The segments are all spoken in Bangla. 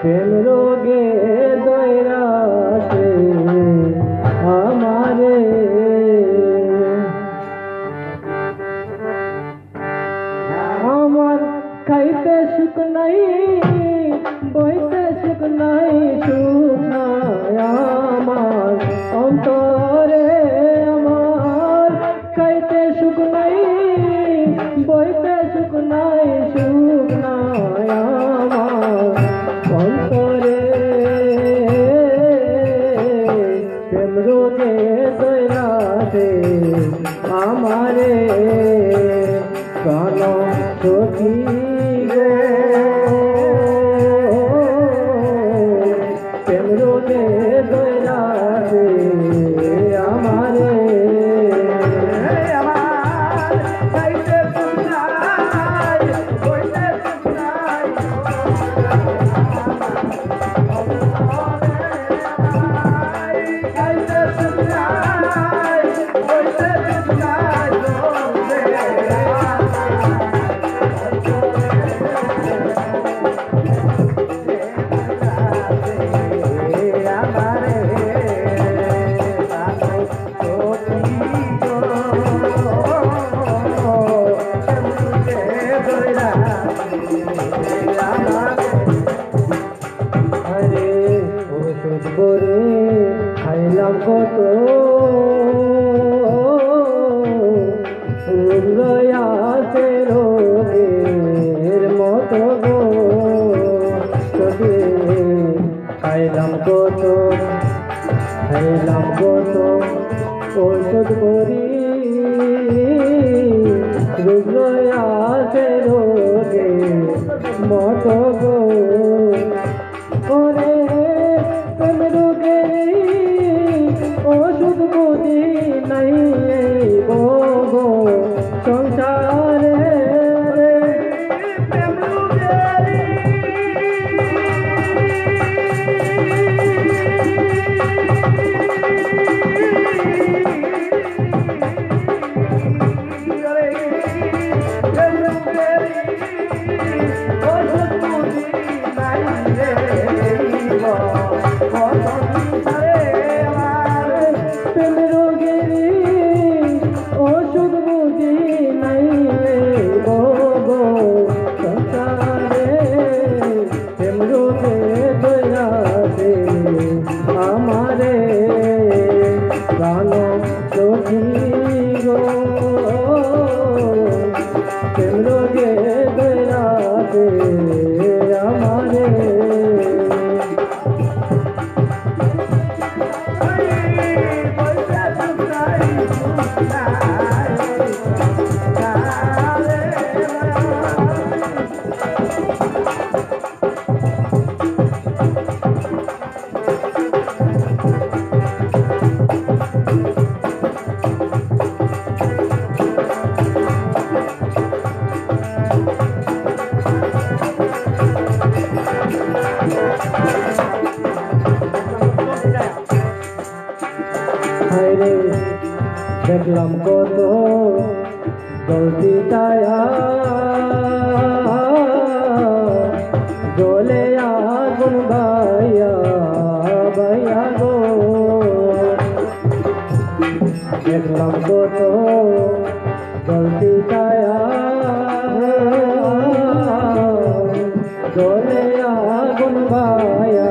প্রেম রোগে দৈরাতে আমারে। আমার খাইতে সুখ নাই, বইতে সুখ নাই সুখ নাই আমার। অন্তরে আমার খাইতে সুখ নাই, বইতে সুখ নাই, সুখ প্রাণ সখী গো কত খাইলাম কত ওষুধ করি রয়াতে রোগে মতো প্রেম হায়রে দেখলাম কত জলদি তায়া জলে আগুন ভাইয়া ভাইয়া গো। দেখলাম কত জলদি তায়া জলে আগুন ভাইয়া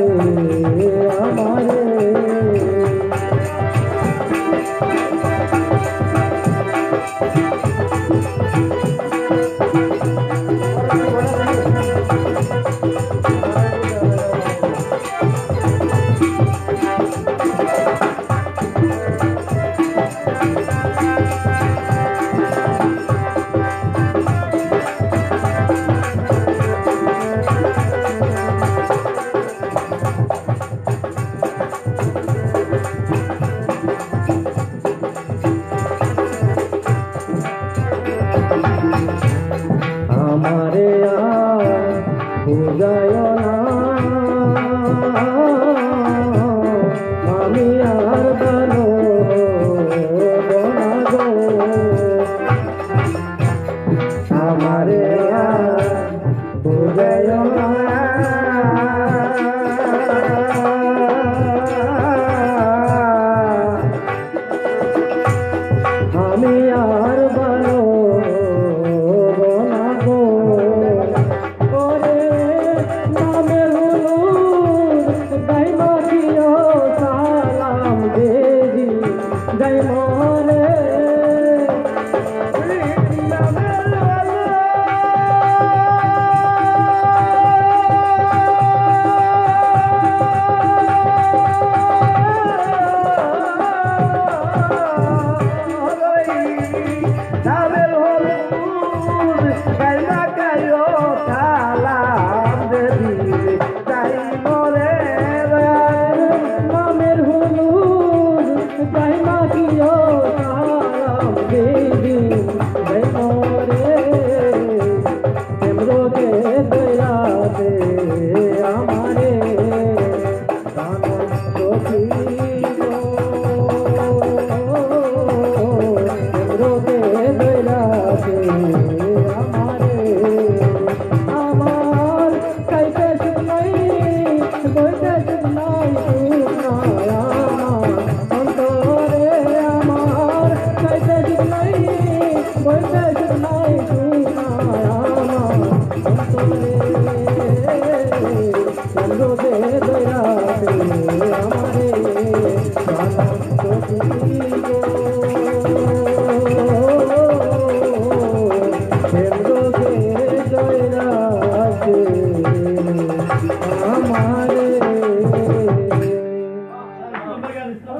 Deus.